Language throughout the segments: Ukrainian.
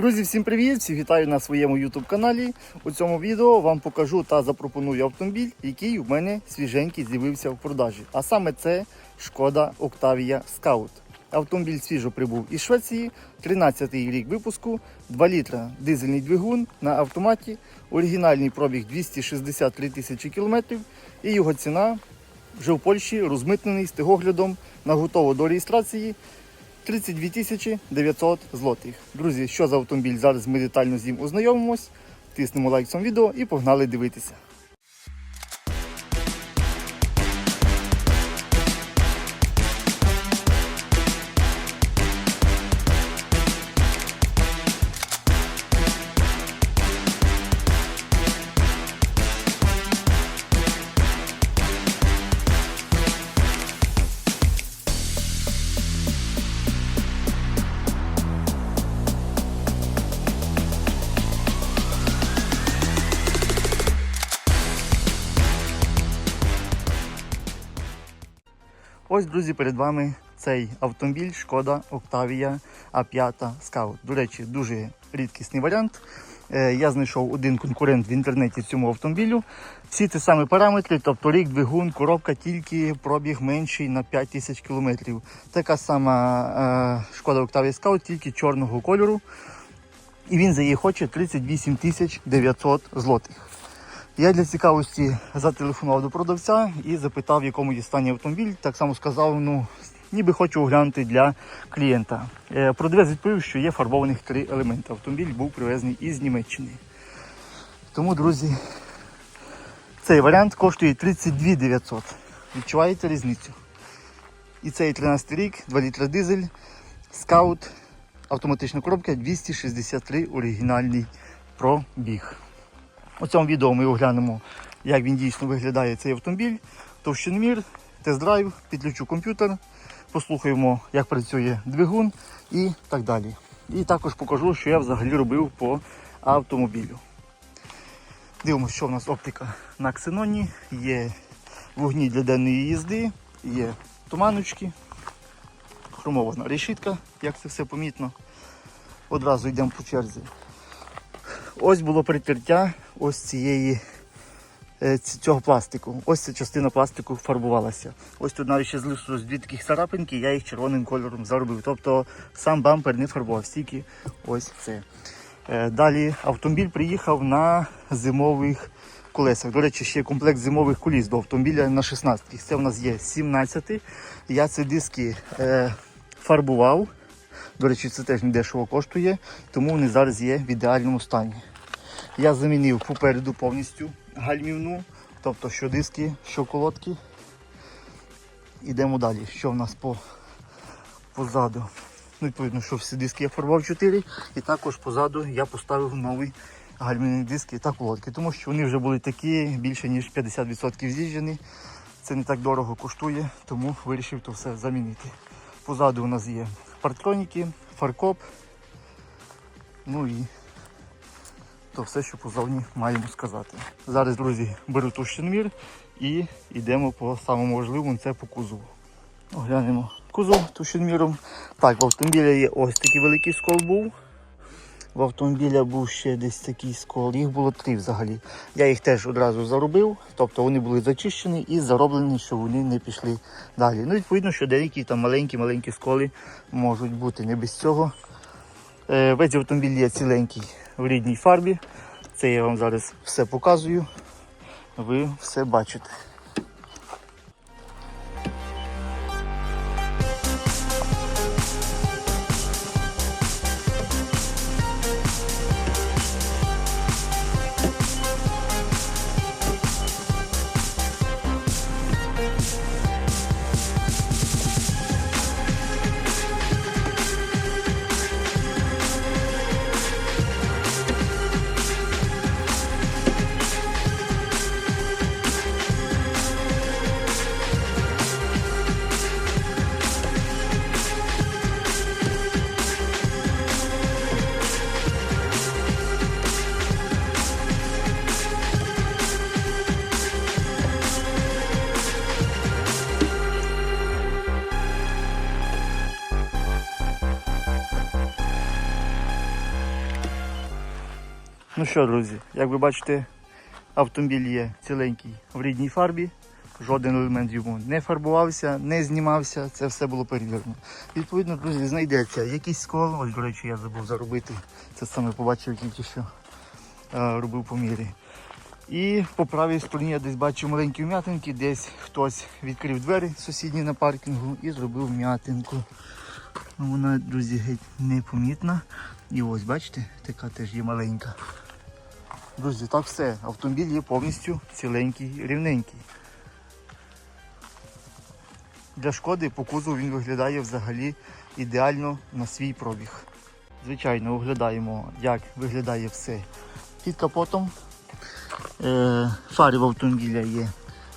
Друзі, всім привіт! Всіх вітаю на своєму YouTube каналі. У цьому відео вам покажу та запропоную автомобіль, який у мене свіженький з'явився в продажі. А саме це Шкода Octavia Scout. Автомобіль свіжо прибув із Швеції, 13-й рік випуску, 2 літра дизельний двигун на автоматі, оригінальний пробіг 263 тисячі кілометрів і його ціна вже в Польщі розмитнений з тигоглядом на готово до реєстрації 32 тисячі 900 злотих. Друзі, що за автомобіль? Зараз ми детально з ним ознайомимось. Тиснемо лайк цьому відео і погнали дивитися. Ось, друзі, перед вами цей автомобіль Шкода Octavia A5 Scout. До речі, дуже рідкісний варіант. Е, Я знайшов один конкурент в інтернеті цьому автомобілю. Всі ті самі параметри, тобто рік, двигун, коробка, тільки пробіг менший на 5 тисяч кілометрів. Така сама е, Шкода Octavia Scout, тільки чорного кольору. І він за її хоче 38 тисяч 900 злотих. Я для цікавості зателефонував до продавця і запитав, в якому є стані автомобіль. Так само сказав, ну, ніби хочу оглянути для клієнта. Е, Продавець відповів, що є фарбованих три елементи. Автомобіль був привезений із Німеччини. Тому, друзі, цей варіант коштує 32 900. Відчуваєте різницю? І цей 13 рік, 2 літра дизель, скаут, автоматична коробка 263 оригінальний пробіг. У цьому відео ми оглянемо, як він дійсно виглядає цей автомобіль, товщиномір, тест-драйв, підключу комп'ютер, послухаємо, як працює двигун і так далі. І також покажу, що я взагалі робив по автомобілю. Дивимося, що в нас оптика на ксеноні, є вогні для денної їзди, є туманочки, хромована решітка, як це все помітно. Одразу йдемо по черзі. Ось було прикриття ось цієї е, цього пластику. Ось ця частина пластику фарбувалася. Ось тут навіть ще залишилось дві таких царапинки, я їх червоним кольором заробив. Тобто сам бампер не фарбував, стільки ось це. Е, Далі автомобіль приїхав на зимових колесах. До речі, ще комплект зимових коліс до автомобіля на 16. Це в нас є 17. Я ці диски е, фарбував. До речі, це теж не дешево коштує, тому вони зараз є в ідеальному стані. Я замінив попереду повністю гальмівну, тобто що диски, що колодки. Ідемо далі. Що в нас по позаду? Ну, відповідно, що всі диски я фарбував 4 і також позаду я поставив нові гальмівні диски та колодки, тому що вони вже були такі більше ніж 50% з'їжджені. Це не так дорого коштує, тому вирішив то все замінити. Позаду у нас є партроніки, фаркоп. Ну і то все, що позовні маємо сказати. Зараз, друзі, беру товщиномір і йдемо по самому важливому, це по кузову. Оглянемо кузов товщиноміром. Так, в автомобіля є ось такий великий скол був. В автомобіля був ще десь такий скол, їх було три взагалі. Я їх теж одразу заробив, тобто вони були зачищені і зароблені, щоб вони не пішли далі. Ну, відповідно, що деякі там маленькі-маленькі сколи можуть бути не без цього. Е, Весь автомобіль є ціленький в рідній фарбі. Це я вам зараз все показую. Ви все бачите. Ну що, друзі, як ви бачите, автомобіль є ціленький в рідній фарбі. Жоден елемент йому не фарбувався, не знімався, це все було перевірено. Відповідно, друзі, знайдеться якийсь скол. Ось, до речі, я забув заробити. Це саме побачив тільки що е, робив поміри. І по правій стороні я десь бачу маленькі вм'ятинки, десь хтось відкрив двері сусідні на паркінгу і зробив вм'ятинку. Вона, друзі, геть непомітна. І ось, бачите, така теж є маленька. Друзі, так все. Автомобіль є повністю ціленький, рівненький. Для шкоди по кузову він виглядає взагалі ідеально на свій пробіг. Звичайно, оглядаємо, як виглядає все під капотом. Е, фари в автомобіля є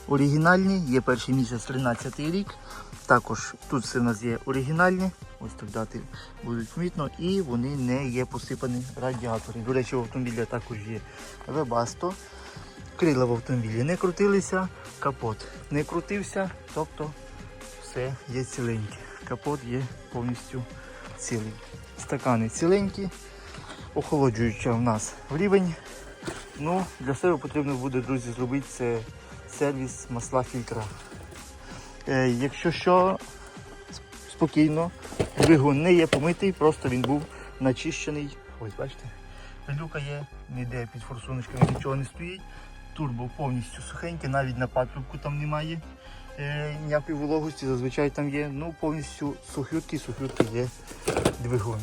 оригінальні, є перший місяць 13 рік. Також тут все в нас є оригінальні, ось дати будуть помітно, і вони не є посипані радіатори. До речі, в автомобіля також є вебасто. Крила в автомобілі не крутилися, капот не крутився, тобто все є ціленьке. Капот є повністю цілий. Стакани ціленькі, охолоджуюча в нас рівень. Ну, для себе потрібно буде, друзі, зробити це сервіс масла фільтра. Е, якщо що, спокійно, двигун не є помитий, просто він був начищений. Ось бачите, пилюка є, ніде під форсуночками нічого не стоїть. Турбо повністю сухенький, навіть на патрубку там немає е, ніякої вологості, зазвичай там є. Ну, повністю сухюткий, сухюткий є двигун.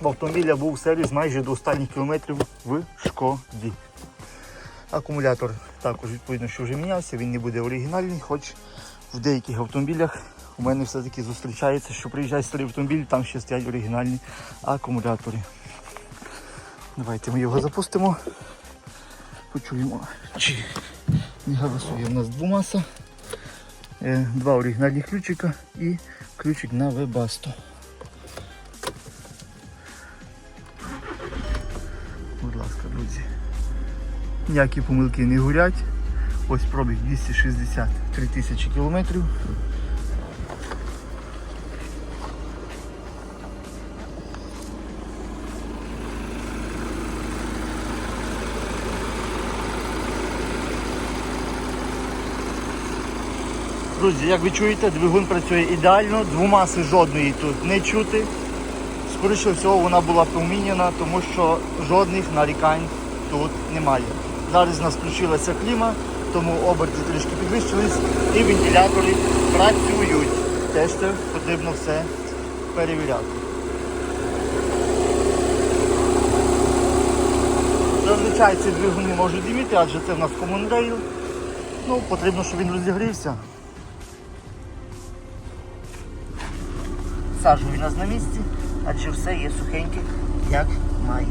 В автомобіля був сервіс майже до останніх кілометрів в шкоді. Акумулятор також відповідно, що вже мінявся, він не буде оригінальний, хоч в деяких автомобілях у мене все-таки зустрічається, що приїжджає старий автомобіль, там ще стоять оригінальні акумулятори. Давайте ми його запустимо. Почуємо, чи не галасує у нас двомаса. Е, Два оригінальні ключика і ключик на Webasto. Будь ласка, друзі. Ніякі помилки не горять. Ось пробіг 263 тисячі кілометрів. Друзі, як ви чуєте, двигун працює ідеально, двомаси жодної тут не чути. Скоріше всього вона була поміняна, тому що жодних нарікань тут немає. Зараз у нас включилася кліма, тому оберти трішки підвищились і вентилятори працюють. Теж це потрібно все перевіряти. Зазвичай ці двигуни можуть диміти, адже це в нас Rail. Ну, потрібно, щоб він розігрівся. У нас на місці, адже все є сухеньке, як має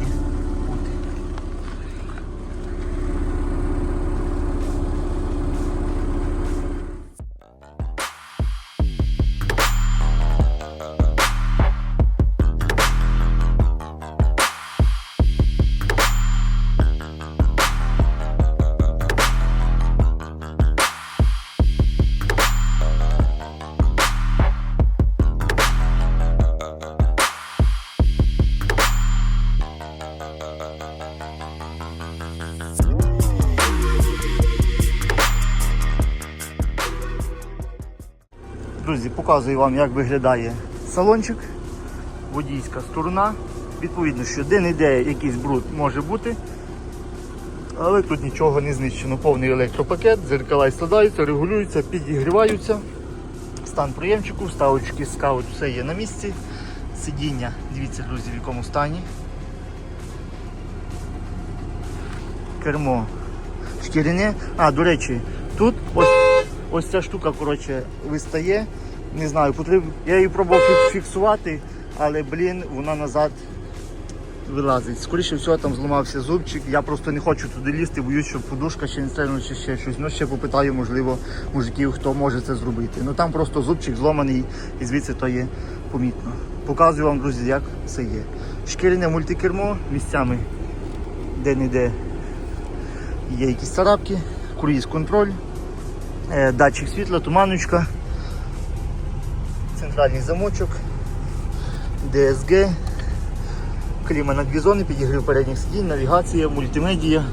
Друзі, показую вам, як виглядає салончик, водійська сторона. Відповідно, що де-не-де якийсь бруд може бути, але тут нічого не знищено. Повний електропакет, зеркала складаються, регулюються, підігріваються. Стан приємчику, вставочки, скаут, все є на місці. Сидіння, дивіться, друзі, в якому стані. Кермо шкіряне. А, до речі, тут ось, ось ця штука коротше, вистає. Не знаю, потрібно. Я її пробував фіксувати, але блін, вона назад вилазить. Скоріше всього там зламався зубчик. Я просто не хочу туди лізти, боюсь, щоб подушка ще не стрельнула чи ще щось. Ну ще попитаю, можливо, мужиків, хто може це зробити. Ну там просто зубчик зломаний і звідси то є помітно. Показую вам, друзі, як це є. Шкіряне мультикермо місцями де-не-де є якісь царапки, круїз контроль, датчик світла, туманочка, центральний замочок, DSG, Кліма на дві зони, підігрів передніх сидінь, навігація, мультимедія,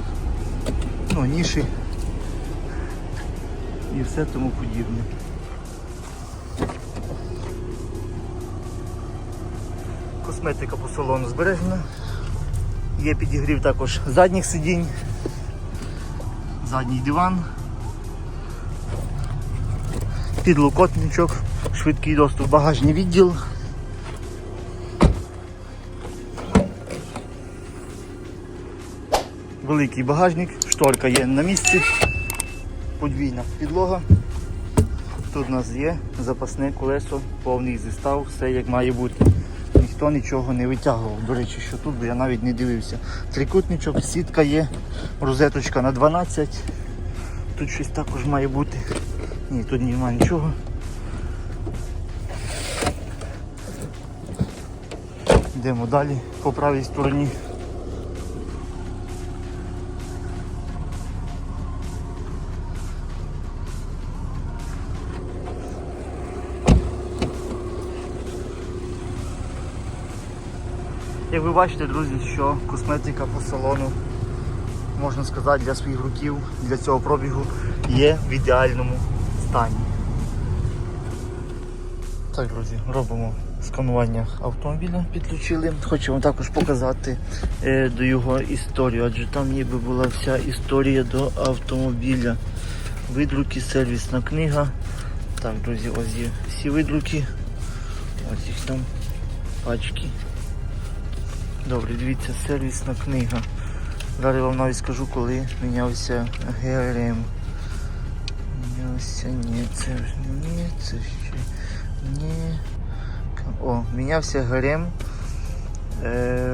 ну, ніші і все тому подібне. Косметика по салону збережена. Є підігрів також задніх сидінь, задній диван, підлокотничок, швидкий доступ багажний відділ. Великий багажник, шторка є на місці, подвійна підлога. Тут у нас є запасне колесо, повний зістав, все як має бути. Ніхто нічого не витягував. До речі, що тут бо я навіть не дивився. Трикутничок, сітка є, розеточка на 12. Тут щось також має бути. Ні, тут немає нічого. Йдемо далі по правій стороні. Як ви бачите, друзі, що косметика по салону, можна сказати, для своїх років, для цього пробігу є в ідеальному стані. Так, друзі, робимо сканування автомобіля, підключили. Хочу вам також показати е, до його історію, адже там ніби була вся історія до автомобіля. Видруки, сервісна книга. Так, друзі, ось є всі видруки. Ось їх там пачки. Добре, дивіться, сервісна книга. Зараз вам навіть скажу, коли мінявся ГРМ. Мінявся, ні, це ж ні, це ще ні. О, мінявся ГРМ е,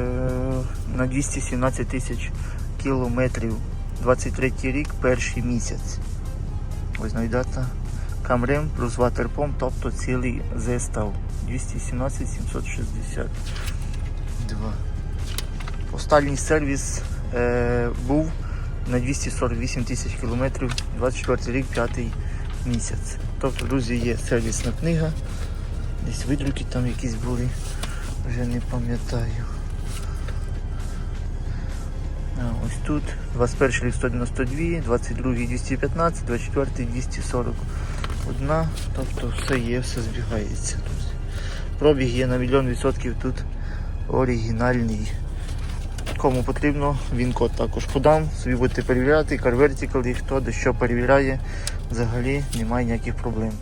на 217 тисяч кілометрів. 23 рік, перший місяць. Ось навіть. Камрем плюс ватерпомп, тобто цілий зестав. 217 762. Останній сервіс е, був на 248 тисяч кілометрів, 24 рік, 5 місяць. Тобто, друзі, є сервісна книга. Десь видруки там якісь були, вже не пам'ятаю. Ось тут 21 рік 192, 22 215, 24 241. Тобто все є, все збігається. Пробіг є на мільйон відсотків тут оригінальний. Кому потрібно, він код також подам. Собі будете перевіряти, і хто де що перевіряє, взагалі немає ніяких проблем.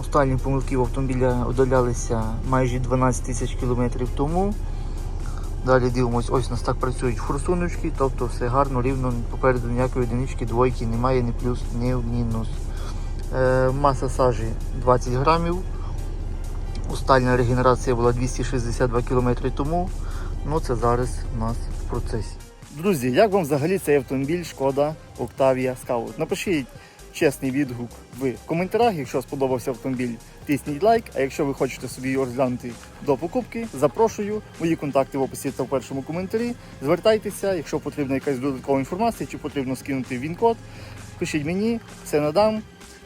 Останні помилки в автомобіля удалялися майже 12 тисяч кілометрів тому. Далі дивимось, ось у нас так працюють форсуночки, тобто все гарно, рівно, попереду ніякої одинички, двойки немає, ні плюс, ні мінус. Е, маса сажі 20 грамів. Остання регенерація була 262 км тому. Ну це зараз у нас в процесі. Друзі, як вам взагалі цей автомобіль Шкода Octavia Scout? Напишіть чесний відгук в коментарях. Якщо сподобався автомобіль, тисніть лайк. А якщо ви хочете собі його розглянути до покупки, запрошую. Мої контакти в описі та в першому коментарі. Звертайтеся, якщо потрібна якась додаткова інформація, чи потрібно скинути він-код, пишіть мені, все надам.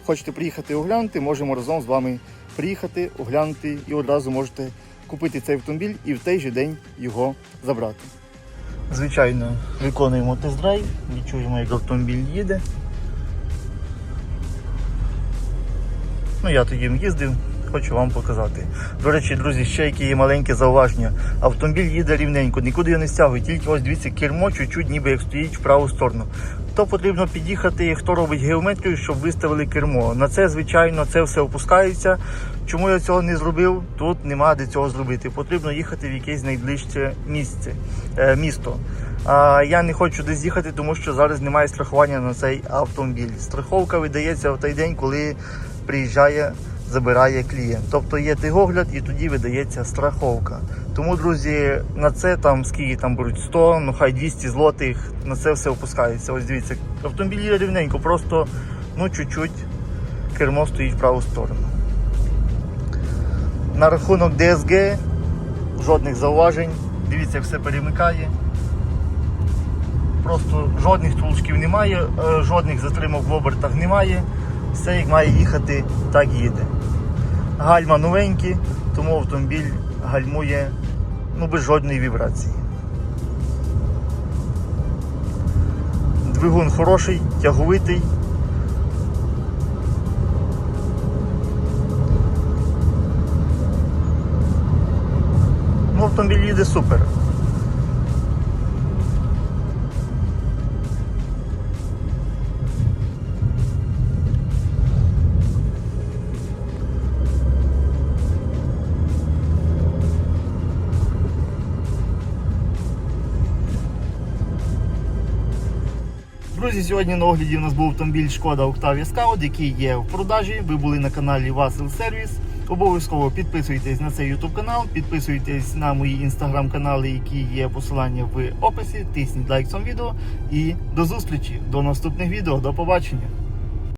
Хочете приїхати оглянути, можемо разом з вами приїхати, оглянути і одразу можете купити цей автомобіль і в той же день його забрати. Звичайно, виконуємо тест-драйв, відчуємо, як автомобіль їде. Ну, я тоді їздив, хочу вам показати. До речі, друзі, ще які є маленьке зауваження. Автомобіль їде рівненько, нікуди його не стягує, тільки ось дивіться, кермо чуть-чуть ніби як стоїть в праву сторону. То потрібно під'їхати, хто робить геометрію, щоб виставили кермо. На це, звичайно, це все опускається. Чому я цього не зробив? Тут нема де цього зробити. Потрібно їхати в якесь найближче місце, е, місто. А я не хочу десь їхати, тому що зараз немає страхування на цей автомобіль. Страховка видається в той день, коли приїжджає, забирає клієнт. Тобто є тигогляд і тоді видається страховка. Тому, друзі, на це там скільки там беруть 100, ну хай 200 злотих, на це все опускається. Ось дивіться, автомобіль є рівненько, просто ну чуть-чуть кермо стоїть в праву сторону. На рахунок DSG жодних зауважень. Дивіться, все перемикає. Просто жодних толчків немає, е, жодних затримок в обертах немає все як має їхати, так їде. Гальма новенькі, тому автомобіль гальмує ну, без жодної вібрації. Двигун хороший, тяговитий. Ну, Автомобіль їде супер. Друзі, сьогодні на огляді у нас був автомобіль Шкода Octavia Scout, який є в продажі. Ви були на каналі Васил Сервіс. Обов'язково підписуйтесь на цей YouTube канал, підписуйтесь на мої інстаграм-канали, які є посилання в описі. Тисніть лайк цьому відео. І до зустрічі, до наступних відео. До побачення.